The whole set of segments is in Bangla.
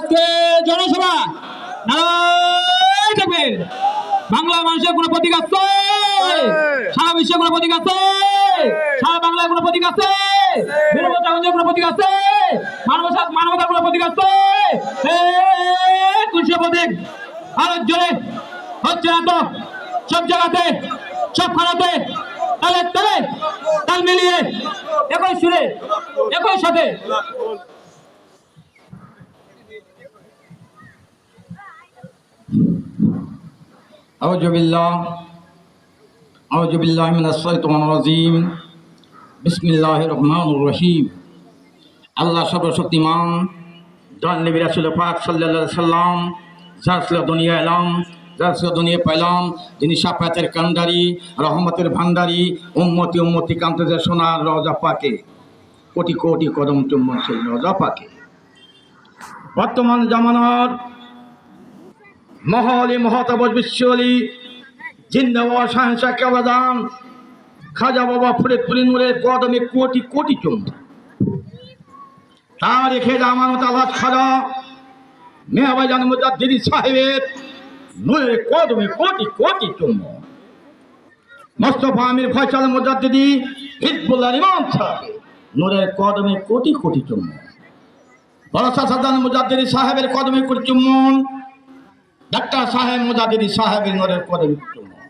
আজকে জনসভা। থাকবেন। বাংলা মানুষের কোনো প্রতীক আছে? সারা বিশ্বে কোনো প্রতীক আছে? সারা বাংলায় কোনো প্রতীক আছে? কোনো প্রতীক আছে? মানবতা মানবতার কোনো প্রতীক আছে? কোন প্রতীক। আরও জোরে হচ্ছে না তো? সব জায়গাতে সব খানাতে তালে তালে তাল মিলিয়ে একই সুরে একই সাথে أعوذ بالله أعوذ بالله من الشيطان الرجيم بسم الله الرحمن الرحيم আল্লাহ সর্বশক্তিমান দল নবী রাসুল পাক সাল্লাল্লাহু সাল্লাম যার ছিল দুনিয়া এলাম যার ছিল দুনিয়া পাইলাম যিনি সাফাতের কান্ডারি রহমতের ভান্ডারি উম্মতি উম্মতি কান্তে যে সোনার রজা পাকে কোটি কোটি কদম চুম্বন সেই রজা পাকে বর্তমান জামানার মহলি মহতাবজ বিশ্বলি, জিন্দাবাদ শাহসা কেবাদান খাজা বাবা ফুলে নূরের কদমে কোটি কোটি চুম্ব তার রেখে জামানত আল্লাহ খাজা মেয়াবাজান মুজাদ্দিদি সাহেবের নূরের কদমে কোটি কোটি চুম্ব মোস্তফা আমির ফয়সাল মুজাদ্দিদি, হিজবুল্লাহ ইমাম সাহেব নূরের কদমে কোটি কোটি চুম্ব বরসা সাদান মুজাদ্দিদি সাহেবের কদমে কোটি চুম্বন ডাক্তার সাহেব মুজাদিদি সাহেবের নরের কদমে কুটুম্বন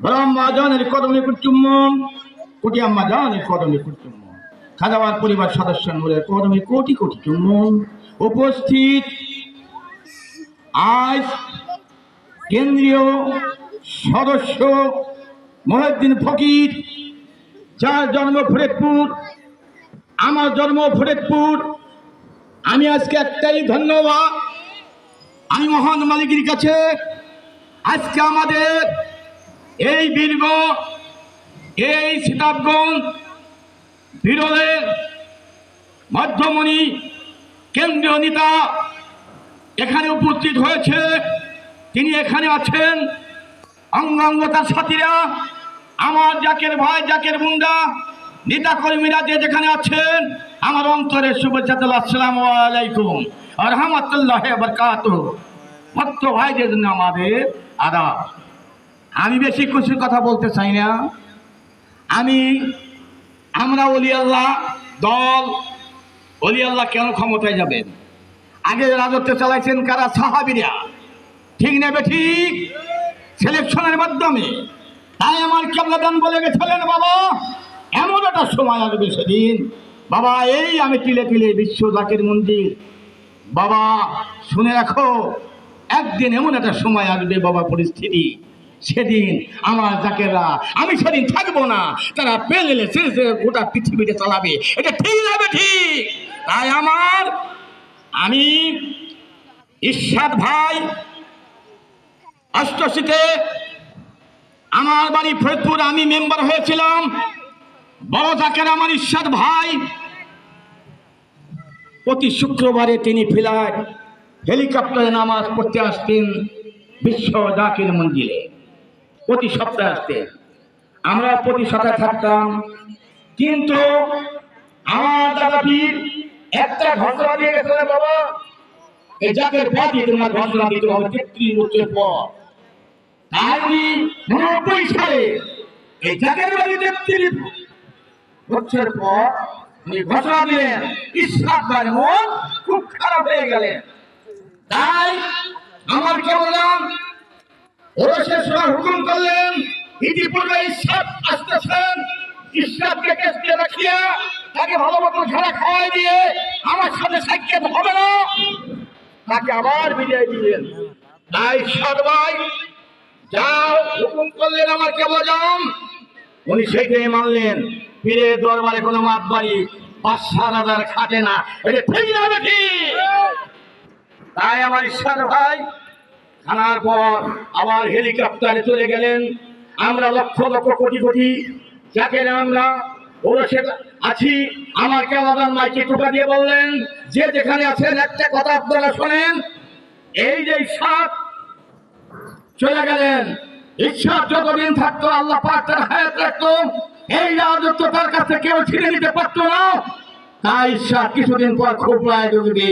ব্রহ্মা জানের কদমে কুটুম্বন কুটিয়াম্মা জানের কদমে কুটুম্বন খাজাবার পরিবার সদস্য নূরের কদমে কোটি কোটি চুম্বন উপস্থিত আজ কেন্দ্রীয় সদস্য মহিউদ্দিন ফকির, যার জন্ম ফরিদপুর, আমার জন্ম ফরিদপুর। আমি আজকে একটাই ধন্যবাদ আমি মহান মালিকের কাছে আজকে আমাদের এই বীরগ এই সীতাবগঞ্জ বিরলের মধ্যমণি কেন্দ্রীয় নেতা এখানে উপস্থিত হয়েছে। তিনি এখানে আছেন। অঙ্গাঙ্গতার সাথীরা, আমার জাকের ভাই, জাকের মুন্ডা নেতা কর্মীরা যে যেখানে আছেন, আমার অন্তরের শুভেচ্ছা আসসালামু আলাইকুম। ভাইদের জন্য আমাদের আদাব আমি বেশি খুশির কথা বলতে চাই না। আমি, আমরা অলি আল্লাহ, দল, অলি আল্লাহ কেন ক্ষমতায় যাবেন? আগে রাজত্ব চালাইছেন কারা? সাহাবিরা। ঠিক নেবে ঠিক সিলেকশনের মাধ্যমে। তাই আমার কেবলাদান বলে গেছিলেন, বাবা, এমন একটা সময় আসবে সেদিন। বাবা, এই আমি তিলে তিলে বিশ্ব জাকের মন্দির। বাবা, শুনে রাখো, একদিন এমন একটা সময় আসবে, বাবা, পরিস্থিতি। সেদিন আমার জাকেরা আমি সেদিন থাকব না। তারা পেলে শেষে গোটা পৃথিবীতে চালাবে। এটা ঠিক হবে ঠিক? তাই আমার, আমি ঈশ্বর ভাই, অষ্টশীতে আমার বাড়ি ফরিদপুর আমি মেম্বার হয়েছিলাম। বড় জাকের, আমার ঈশ্বর ভাই প্রতি শুক্রবারে তিনি ফ্লাইট হেলিকপ্টারে নামাজ পড়তে আসতেন বিশ্ব জাকির মন্দিরে প্রতি সপ্তাহে আসতেন। আমরা প্রতি সপ্তাহে থাকতাম। কিন্তু আমার দাদা পীর একটা ঘটনা দিয়ে গেছে, বাবা। এই জাকের পাতি তোমার ঘটনা দিতে হবে তেত্রিশ বছর পর। তাই উনি সালে এই জাকের বাড়ি তেত্রিশ বছর পর ঘোষণা দিলেন ইসলাম মন খুব খারাপ হয়ে গেলেন তাই আমার কে বললাম ওরা শেষ সময় হুকুম করলেন, ইতিপূর্বে ইসলাম আসতেছেন। ইসলামকে কেস রাখিয়া তাকে ভালো মতো ঝাড়া খাওয়াই দিয়ে আমার সাথে সাক্ষাৎ হবে না, তাকে আবার বিদায় দিলেন। তাই সবাই যাও হুকুম করলেন আমার কেবল যাম উনি সেইটাই মানলেন। ফিরে দরবারে কোনো মাপ বাড়ি পাঁচ সাত হাজার খাটে না। এটা ঠিক না নাকি তাই আমার ঈশ্বর ভাই, খানার পর আবার হেলিকপ্টারে চলে গেলেন। আমরা লক্ষ লক্ষ কোটি কোটি যাকে আমরা ওরা সে আছি, আমার কেমন মাইকে টোকা দিয়ে বললেন, যে যেখানে আছেন, একটা কথা আপনারা শোনেন। এই যে সাপ চলে গেলেন। ইচ্ছা যতদিন থাকতো, আল্লাহ পাক তার হায়াত রাখতো। এই রাজত্ব তার কাছে কেউ ছিনে নিতে পারতো না। তাই ঈশ্বর কিছুদিন পর খোপড়ায় ঢুকবে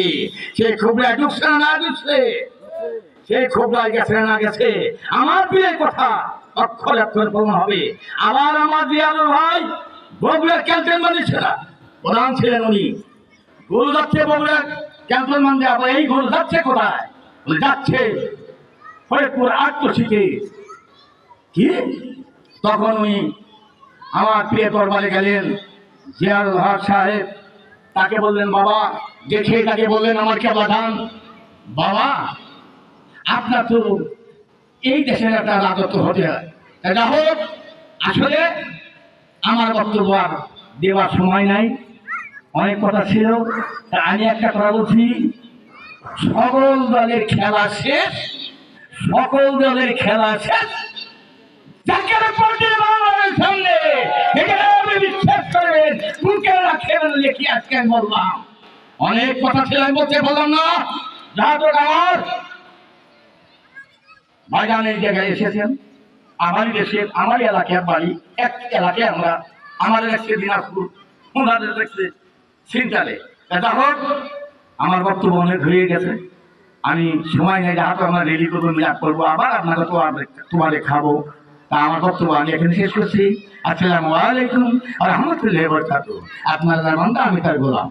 সেই খোপড়ায় ঢুকছে না ঢুকছে সেই খোপড়ায় গেছে না গেছে? আমার বিয়ের কথা অক্ষর অক্ষর প্রমাণ হবে। আবার আমার বিয়ার ভাই, বগুড়ার ক্যান্টনমেন্ট ছিল প্রধান ছিলেন উনি। গরু যাচ্ছে বগুড়ার ক্যান্টনমেন্ট দেওয়া এই গরু যাচ্ছে কোথায়? যাচ্ছে ফরিদপুর আত্মশীতে কি? তখন উনি আমার প্রিয় দরবারে গেলেন, জিয়াল হক সাহেব। তাকে বললেন, বাবা দেখে তাকে বললেন আমার কে বাধান বাবা, আপনার তো এই দেশের একটা রাজত্ব হতে হয়। এটা হোক, আসলে আমার বক্তব্য আর দেওয়ার সময় নাই। অনেক কথা ছিল, তা আমি একটা কথা বলছি। সকল দলের খেলা শেষ, সকল দলের খেলা শেষ। যাকে পড়ছে বাংলাদেশের সামনে। এখানে আপনি বিশ্বাস করবেন বুকে রাখেন লিখি আজকে আমি বললাম। অনেক কথা ছিল, আমি বলতে বললাম না। যাহা তো আমার বাগানের জায়গায় এসেছেন। আমারই দেশের আমারই এলাকার বাড়ি, এক এলাকায় আমরা, আমাদের একটি দিনাজপুর, ওনাদের দেখছে সিন্টালে এটা হোক, আমার বক্তব্য অনেক হয়ে গেছে। আমি সময় নেই যাহা তো আমরা রেডি করব মিলাপ করব। আবার আপনাকে তো তোমারে খাব। আমার বক্তব্য আমি এখানে শেষ করছি। আসসালামু আলাইকুম রহমতুল্লাহ বরকাত আপনার বান্দা আমি তার গোলাম।